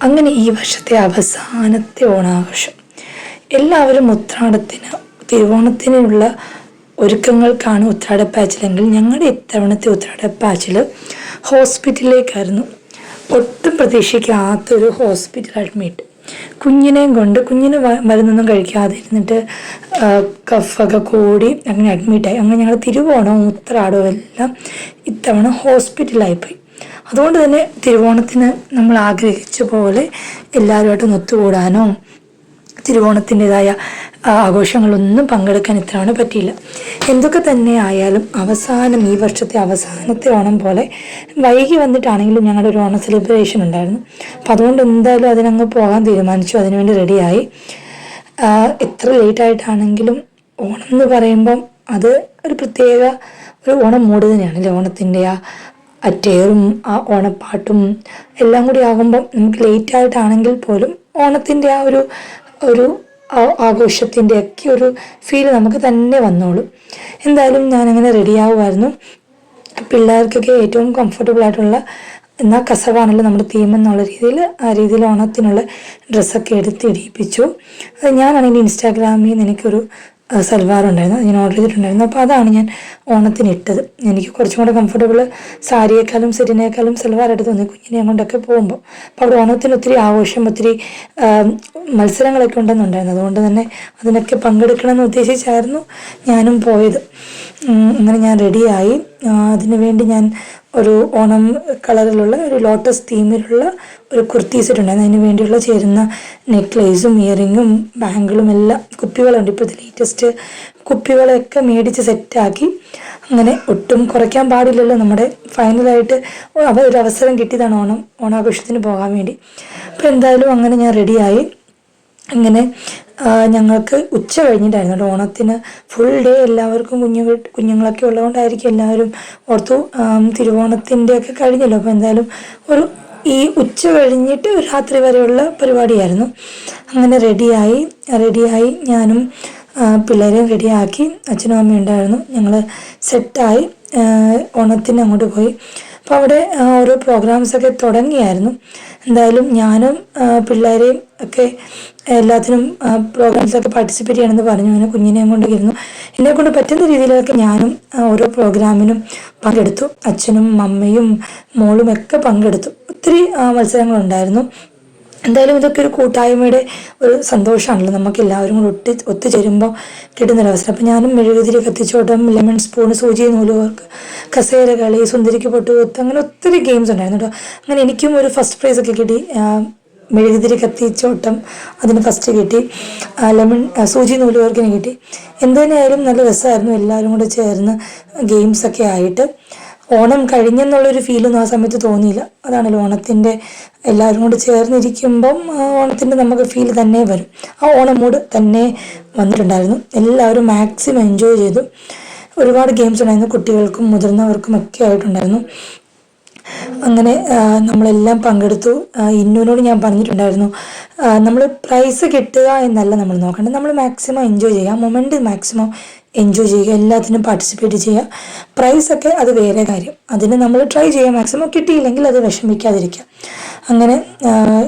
അങ്ങനെ ഈ വർഷത്തെ അവസാനത്തെ ഓണാഘോഷം. എല്ലാവരും ഉത്രാടത്തിന് തിരുവോണത്തിനുള്ള ഒരുക്കങ്ങൾക്കാണ് ഉത്രാടപ്പാച്ചിലെങ്കിൽ ഞങ്ങളുടെ ഇത്തവണത്തെ ഉത്രാട ഉത്രാടപ്പാച്ചിൽ ഹോസ്പിറ്റലിലേക്കായിരുന്നു. ഒട്ടും പ്രതീക്ഷിക്കാത്തൊരു ഹോസ്പിറ്റൽ അഡ്മിറ്റ് കുഞ്ഞിനെയും കൊണ്ട് കുഞ്ഞിന് മരുന്നൊന്നും കഴിക്കാതെ ഇരുന്നിട്ട് ആ, കഫൊക്കെ കൂടി അങ്ങനെ അഡ്മിറ്റായി അങ്ങനെ ഞങ്ങൾ തിരുവോണവും ഉത്രാടവും എല്ലാം ഇത്തവണ ഹോസ്പിറ്റലായിപ്പോയി അതുകൊണ്ട് തന്നെ തിരുവോണത്തിന് നമ്മൾ ആഗ്രഹിച്ച പോലെ എല്ലാവരുമായിട്ടും ഒത്തുകൂടാനോ തിരുവോണത്തിന്റെതായ ആഘോഷങ്ങളൊന്നും പങ്കെടുക്കാൻ ഇത്തവണ പറ്റിയില്ല. എന്തൊക്കെ തന്നെ ആയാലും അവസാനം ഈ വർഷത്തെ അവസാനത്തെ ഓണം പോലെ വൈകി വന്നിട്ടാണെങ്കിലും ഞങ്ങളുടെ ഒരു ഓണം സെലിബ്രേഷൻ ഉണ്ടായിരുന്നു. അപ്പം അതുകൊണ്ട് എന്തായാലും അതിനങ്ങ് പോകാൻ തീരുമാനിച്ചു അതിനുവേണ്ടി റെഡിയായി എത്ര ലേറ്റായിട്ടാണെങ്കിലും ഓണം എന്ന് പറയുമ്പം അത് ഒരു പ്രത്യേക ഒരു ഓണം മൂട് തന്നെയാണ് ഓണത്തിന്റെ ആ അറ്റേറും ആ ഓണപ്പാട്ടും എല്ലാം കൂടി ആകുമ്പം നമുക്ക് ലേറ്റ് ആയിട്ടാണെങ്കിൽ പോലും ഓണത്തിന്റെ ആ ഒരു ഒരു ആ- ആഘോഷത്തിന്റെ ഒക്കെ ഒരു ഫീൽ നമുക്ക് തന്നെ വന്നോളും. എന്തായാലും ഞാനങ്ങനെ റെഡിയാവുമായിരുന്നു പിള്ളേർക്കൊക്കെ ഏറ്റവും കംഫർട്ടബിൾ ആയിട്ടുള്ള എന്നാൽ കസവാണല്ലോ നമ്മുടെ തീം എന്നുള്ള രീതിയിൽ ആ രീതിയിൽ ഓണത്തിനുള്ള ഡ്രസ്സൊക്കെ എടുത്ത് ഇടിയിപ്പിച്ചു. അത് ഞാനാണെങ്കിൽ ഇൻസ്റ്റാഗ്രാമിൽ നിന്ന് എനിക്കൊരു ആ, സൽവാർ ഉണ്ടായിരുന്നു ഞാൻ ഓർഡർ ചെയ്തിട്ടുണ്ടായിരുന്നു. അപ്പോൾ അതാണ് ഞാൻ ഓണത്തിന് ഇട്ടത്. എനിക്ക് കുറച്ചും കൂടെ കംഫർട്ടബിൾ സാരിയേക്കാളും സെറ്റിനേക്കാളും സൽവാർ എടുത്ത് തോന്നി കുഞ്ഞിനെ കൊണ്ടൊക്കെ പോകുമ്പോൾ. അപ്പോൾ അവിടെ ഓണത്തിന് ഒത്തിരി ആഘോഷം ഒത്തിരി മത്സരങ്ങളൊക്കെ ഉണ്ടെന്നുണ്ടായിരുന്നു. അതുകൊണ്ട് തന്നെ അതിനൊക്കെ പങ്കെടുക്കണമെന്ന് ഉദ്ദേശിച്ചായിരുന്നു ഞാനും പോയത്. അങ്ങനെ ഞാൻ റെഡിയായി. അതിനുവേണ്ടി ഞാൻ ഒരു ഓണം കളറിലുള്ള ഒരു ലോട്ടസ് തീമിലുള്ള ഒരു കുർത്തീസ് ഇട്ടുണ്ടായിരുന്നു. അതിന് വേണ്ടിയുള്ള ചേരുന്ന നെക്ലേസും ഇയറിങ്ങും ബാങ്കിളും എല്ലാം കുപ്പികളുണ്ട്. ഇപ്പോഴത്തെ ലേറ്റസ്റ്റ് കുപ്പികളൊക്കെ മേടിച്ച് സെറ്റാക്കി. അങ്ങനെ ഒട്ടും കുറയ്ക്കാൻ പാടില്ലല്ലോ നമ്മുടെ ഫൈനലായിട്ട് അവ ഒരു അവസരം കിട്ടിയതാണ് ഓണം ഓണാഘോഷത്തിന് പോകാൻ വേണ്ടി. അപ്പോൾ എന്തായാലും അങ്ങനെ ഞാൻ റെഡിയായി. അങ്ങനെ ഞങ്ങൾക്ക് ഉച്ച കഴിഞ്ഞിട്ടായിരുന്നു ഓണത്തിന് ഫുൾ ഡേ എല്ലാവർക്കും കുഞ്ഞു കുഞ്ഞുങ്ങളൊക്കെ ഉള്ളതുകൊണ്ടായിരിക്കും എല്ലാവരും ഓർത്തു തിരുവോണത്തിന്റെ ഒക്കെ കഴിഞ്ഞല്ലോ. അപ്പോൾ എന്തായാലും ഒരു ഈ ഉച്ച കഴിഞ്ഞിട്ട് രാത്രി വരെയുള്ള പരിപാടിയായിരുന്നു. അങ്ങനെ റെഡിയായി റെഡിയായി ഞാനും പിള്ളേരെയും റെഡിയാക്കി അച്ഛനും അമ്മയും ഉണ്ടായിരുന്നു. ഞങ്ങൾ സെറ്റായി ഓണത്തിന് അങ്ങോട്ട് പോയി. അപ്പോൾ അവിടെ ഓരോ പ്രോഗ്രാംസ് ഒക്കെ തുടങ്ങിയായിരുന്നു. എന്തായാലും ഞാനും പിള്ളേരെയും ഒക്കെ എല്ലാത്തിനും പ്രോഗ്രാംസൊക്കെ പാർട്ടിസിപ്പേറ്റ് ചെയ്യണമെന്ന് പറഞ്ഞു. അങ്ങനെ കുഞ്ഞിനെയും കൊണ്ട് ഇരുന്നു. എന്നെ കൊണ്ട് പറ്റുന്ന രീതിയിലൊക്കെ ഞാനും ഓരോ പ്രോഗ്രാമിനും പങ്കെടുത്തു. അച്ഛനും അമ്മയും മോളും ഒക്കെ പങ്കെടുത്തു. ഒത്തിരി മത്സരങ്ങളുണ്ടായിരുന്നു. എന്തായാലും ഇതൊക്കെ ഒരു കൂട്ടായ്മയുടെ ഒരു സന്തോഷമാണല്ലോ. നമുക്ക് എല്ലാവരും കൂടെ ഒട്ടി ഒത്തുചേരുമ്പോൾ കിട്ടുന്നൊരവസരം അപ്പം ഞാനും മെഴുകുതിരി കത്തിച്ചോട്ടം ലെമൺ സ്പൂൺ സൂചി നൂലുകൾക്ക് കസേര കളി സുന്ദരിക്ക് പൊട്ടുകുത്ത് അങ്ങനെ ഒത്തിരി ഗെയിംസ് ഉണ്ടായിരുന്നു കേട്ടോ. അങ്ങനെ എനിക്കും ഒരു ഫസ്റ്റ് പ്രൈസ് ഒക്കെ കിട്ടി. മെഴുകുതിരി കത്തിച്ചോട്ടം അതിന് ഫസ്റ്റ് കിട്ടി. ലെമൺ സൂചി നൂലുകൾക്കിന് കിട്ടി. എന്തു തന്നെയായാലും നല്ല രസമായിരുന്നു എല്ലാവരും കൂടെ ചേർന്ന് ഗെയിംസൊക്കെ ആയിട്ട്. ഓണം കഴിഞ്ഞെന്നുള്ളൊരു ഫീലൊന്നും ആ സമയത്ത് തോന്നിയില്ല. അതാണല്ലോ ഓണത്തിന്റെ എല്ലാവരും കൂടി ചേർന്നിരിക്കുമ്പം ഓണത്തിന്റെ നമുക്ക് ഫീൽ തന്നെ വരും. ആ ഓണം മൂഡ് തന്നെ വന്നിട്ടുണ്ടായിരുന്നു. എല്ലാവരും മാക്സിമം എൻജോയ് ചെയ്തു. ഒരുപാട് ഗെയിംസ് ഉണ്ടായിരുന്നു കുട്ടികൾക്കും മുതിർന്നവർക്കും ഒക്കെ ആയിട്ടുണ്ടായിരുന്നു. അങ്ങനെ നമ്മളെല്ലാം പങ്കെടുത്തു. ഇന്നുവിനോട് ഞാൻ പറഞ്ഞിട്ടുണ്ടായിരുന്നു നമ്മൾ പ്രൈസ് കിട്ടുക എന്നല്ല നമ്മൾ നോക്കേണ്ടത്. നമ്മൾ മാക്സിമം എൻജോയ് ചെയ്യുക. മൊമെന്റ് മാക്സിമം എൻജോയ് ചെയ്യുക. എല്ലാത്തിനും പാർട്ടിസിപ്പേറ്റ് ചെയ്യുക. പ്രൈസൊക്കെ അത് വേറെ കാര്യം. അതിന് നമ്മൾ ട്രൈ ചെയ്യുക മാക്സിമം കിട്ടിയില്ലെങ്കിൽ അത് വിഷമിക്കാതിരിക്കുക. അങ്ങനെ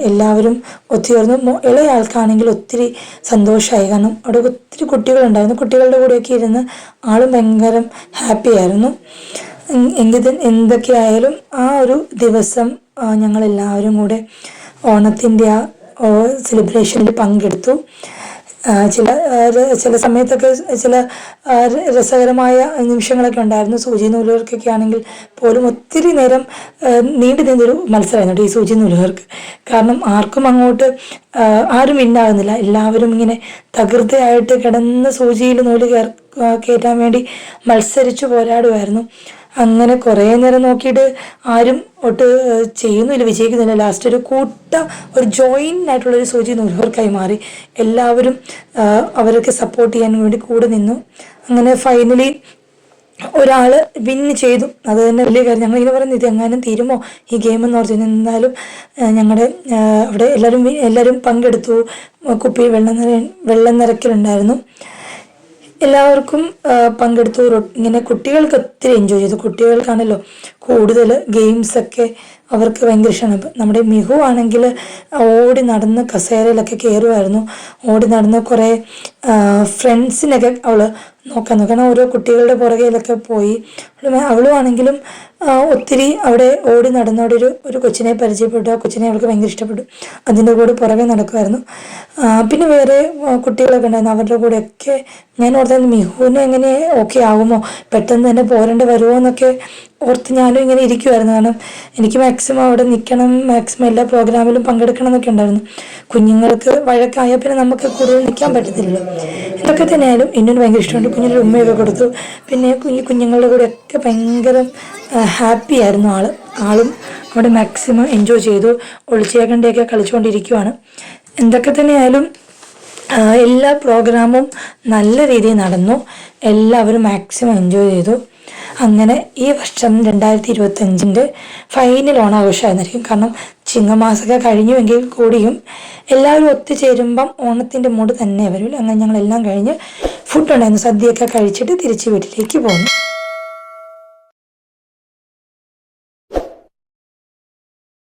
എല്ലാവരും ഒത്തുചേർന്നു. ഇളയ ആൾക്കാണെങ്കിൽ ഒത്തിരി സന്തോഷമായി. കാരണം അവിടെ ഒത്തിരി കുട്ടികളുണ്ടായിരുന്നു. കുട്ടികളുടെ കൂടെയൊക്കെ ഇരുന്ന് ആളും ഭയങ്കര ഹാപ്പി ആയിരുന്നു. തന്നെ എന്തൊക്കെയായാലും ആ ഒരു ദിവസം ഞങ്ങളെല്ലാവരും കൂടെ ഓണത്തിന്റെ ആ സെലിബ്രേഷനിൽ പങ്കെടുത്തു. ചില ചില സമയത്തൊക്കെ ചില രസകരമായ നിമിഷങ്ങളൊക്കെ ഉണ്ടായിരുന്നു. സൂചി നൂലുകർക്കൊക്കെ ആണെങ്കിൽ പോലും ഒത്തിരി നേരം നീണ്ടു നിന്നൊരു മത്സരമായിരുന്നു ഈ സൂചി നൂലുകർക്ക്. കാരണം ആർക്കും അങ്ങോട്ട് ആരും വിന്നാകുന്നില്ല എല്ലാവരും ഇങ്ങനെ തകൃതയായിട്ട് കിടന്ന് സൂചിയിൽ നൂൽ കയർ കയറ്റാൻ വേണ്ടി മത്സരിച്ചു പോരാടുമായിരുന്നു അങ്ങനെ കുറേ നേരം നോക്കിയിട്ട് ആരും ഒട്ട് ചെയ്യുന്നില്ല വിജയിക്കുന്നില്ല. ലാസ്റ്റ് ഒരു കൂട്ട ഒരു ജോയിന്റ് ആയിട്ടുള്ളൊരു സൂചി നൂറുപേർക്കായി മാറി. എല്ലാവരും അവരൊക്കെ സപ്പോർട്ട് ചെയ്യാൻ വേണ്ടി കൂടെ നിന്നു. അങ്ങനെ ഫൈനലി ഒരാൾ വിൻ ചെയ്തു. അത് തന്നെ വലിയ കാര്യം. ഞങ്ങളിങ്ങനെ പറയുന്നത് ഇത് എങ്ങാനും തീരുമോ? ഈ ഗെയിം എന്ന് പറഞ്ഞു എന്നാലും ഞങ്ങളുടെ അവിടെ എല്ലാവരും എല്ലാവരും പങ്കെടുത്തു. കുപ്പി വെള്ളം നിറ വെള്ളം നിറയ്ക്കലുണ്ടായിരുന്നു എല്ലാവർക്കും പങ്കെടുത്തു ഇങ്ങനെ കുട്ടികൾക്ക് ഒത്തിരി എൻജോയ് ചെയ്തു. കുട്ടികൾക്കാണല്ലോ കൂടുതൽ ഗെയിംസൊക്കെ അവർക്ക് ഭയങ്കര ഇഷ്ടമാണ് അപ്പം നമ്മുടെ മിഹു ആണെങ്കിൽ ഓടി നടന്ന് കസേരയിലൊക്കെ കയറുമായിരുന്നു ഓടി നടന്ന് കുറേ ഫ്രണ്ട്സിനൊക്കെ അവൾ നോക്കാൻ നോക്കണം ഓരോ കുട്ടികളുടെ പുറകെയിലൊക്കെ പോയി. അവൾ ആണെങ്കിലും ഒത്തിരി അവിടെ ഓടി നടന്ന് ഒരു ഒരു കൊച്ചിനെ പരിചയപ്പെട്ടു. ആ കൊച്ചിനെ അവൾക്ക് ഭയങ്കര ഇഷ്ടപ്പെട്ടു. അതിന്റെ കൂടെ പുറകെ നടക്കുമായിരുന്നു പിന്നെ വേറെ കുട്ടികളൊക്കെ ഉണ്ടായിരുന്നു. അവരുടെ കൂടെയൊക്കെ ഞാൻ ഓർത്തായിരുന്നു മിഹുവിന് എങ്ങനെ ഓക്കെ ആകുമോ? പെട്ടെന്ന് തന്നെ പോരേണ്ടി വരുമോ എന്നൊക്കെ ഓർത്ത് ഞാനും ഇങ്ങനെ ഇരിക്കുമായിരുന്നു കാരണം എനിക്ക് മാക്സിമം അവിടെ നിൽക്കണം മാക്സിമം എല്ലാ പ്രോഗ്രാമിലും പങ്കെടുക്കണം എന്നൊക്കെ ഉണ്ടായിരുന്നു. കുഞ്ഞുങ്ങൾക്ക് വഴക്കായ പിന്നെ നമുക്ക് കൂടുതൽ നിൽക്കാൻ പറ്റത്തില്ലല്ലോ ഇതൊക്കെ തന്നെയായാലും എന്നോട് ഭയങ്കര ഇഷ്ടമുണ്ട്. കുഞ്ഞിന്റെ ഉമ്മയൊക്കെ കൊടുത്തു. പിന്നെ കുഞ്ഞു കുഞ്ഞുങ്ങളുടെ കൂടെ ഒക്കെ ഭയങ്കര ഹാപ്പി ആയിരുന്നു ആൾ ആളും അവിടെ മാക്സിമം എൻജോയ് ചെയ്തു. ഒളിച്ചേക്കണ്ടയൊക്കെ കളിച്ചുകൊണ്ടിരിക്കുവാണ്. എന്തൊക്കെ തന്നെയായാലും എല്ലാ പ്രോഗ്രാമും നല്ല രീതിയിൽ നടന്നു. എല്ലാവരും മാക്സിമം എൻജോയ് ചെയ്തു. അങ്ങനെ ഈ വർഷം രണ്ടായിരത്തി ഇരുപത്തഞ്ചിന്റെ ഫൈനൽ ഓണാഘോഷമായിരുന്നിരിക്കും കാരണം ചിങ്ങമാസമൊക്കെ കഴിഞ്ഞുവെങ്കിൽ കൂടിയും എല്ലാവരും ഒത്തുചേരുമ്പം ഓണത്തിന്റെ മൂട് തന്നെ വരും. അങ്ങനെ ഞങ്ങളെല്ലാം കഴിഞ്ഞ് ഫുഡ് ഉണ്ടായിരുന്നു. സദ്യയൊക്കെ കഴിച്ചിട്ട് തിരിച്ച് വീട്ടിലേക്ക് പോന്നു.